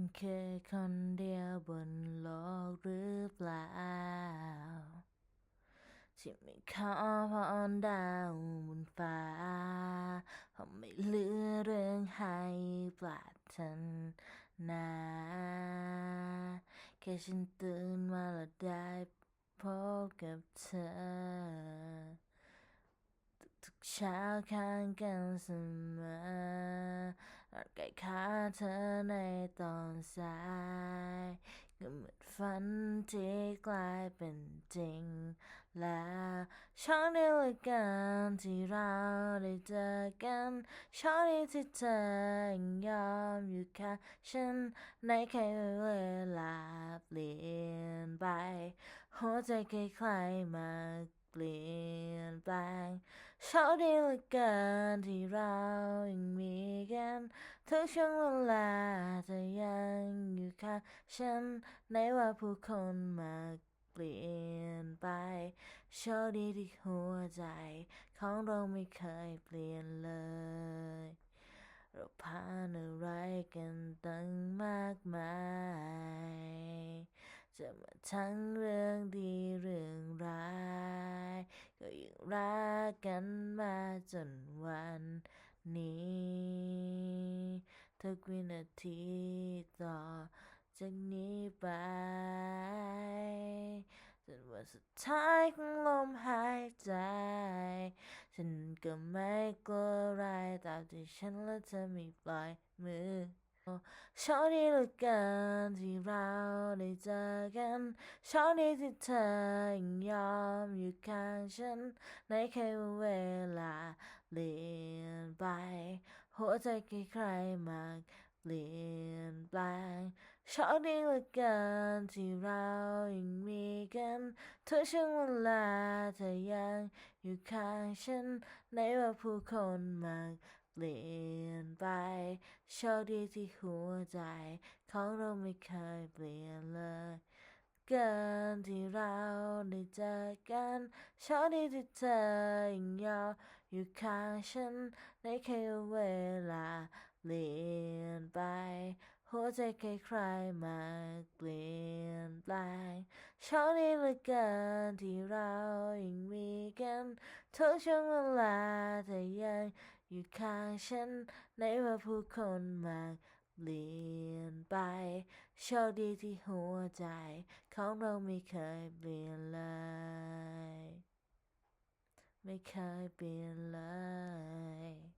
ฉันเคยคนเดียวบนโลกหรือเปล่า ที่ไม่ขอพรดาวบนฟ้าเพราะไม่เหลือเรื่องให้ปรารถนาแค่ฉันตื่นมาแล้วได้พบกับเธอ ทุกเช้าข้างกันเสมอ ร่างกายขาเธอในตอนสายก็เหมือนฝันที่กลายเป็นจริง แล้วช่องเลยกันที่เราได้เจอกันช่องที่เธอยังยอมอยู่ค่ะฉันในแค่เวลาเปลี่ยนไป หัวใจคล้ายๆมาเปลี่ยนแปลงโชคดีเหลือเกินที่เรายังมีกัน ทุกช่วงเวลาเธอยังอยู่ข้างฉันในว่าผู้คนมาเปลี่ยนไปโชคดีที่หัวใจ ของเราไม่เคยเปลี่ยนเลย เราผ่านอะไรกันตั้งมากมาย จะมาทั้งเรื่องดีเรื่องร้าย ก็ยังรักกันมาจนวัน นี้ทุกวินาทีต่อจากนี้ไปจนวันสุดท้ายของลมหายใจ ฉันก็ไม่กลัวอะไรตราบที่ฉันและเธอมีปล่อยมือ โชคดีเหลือเกินที่เราได้เจอกันโชคดีที่เธอยังยอมอยู่ข้างฉันในแค่เวลาเปลี่ยนไป หัวใจใครๆมาเปลี่ยนแปลงโชคดีเหลือเกินที่เรายังมีกันทุกช่วงเวลาเธอยังอยู่ข้างฉันในว่าผู้คนมาเป ลี่ยนไปโชคดีที่หัวใจของเราไม่เคยเปลี่ยนเลยเกินที่เราได้เจอกันโชคดีที่เธอยังยอมอยู่ข้างฉันในแค่เวลาเปลี่ยนไป หัวใจใครๆมาเปลี่ยนแปลงโชคดีเหลือเกินที่เรายังมีกันทุกช่วงเวลาเธอยัง อยู่ข้างฉันในว่าผู้คนมาเปลี่ยนไปโชคดีที่หัวใจ ของเราไม่เคยเปลี่ยนเลย ไม่เคยเปลี่ยนเลย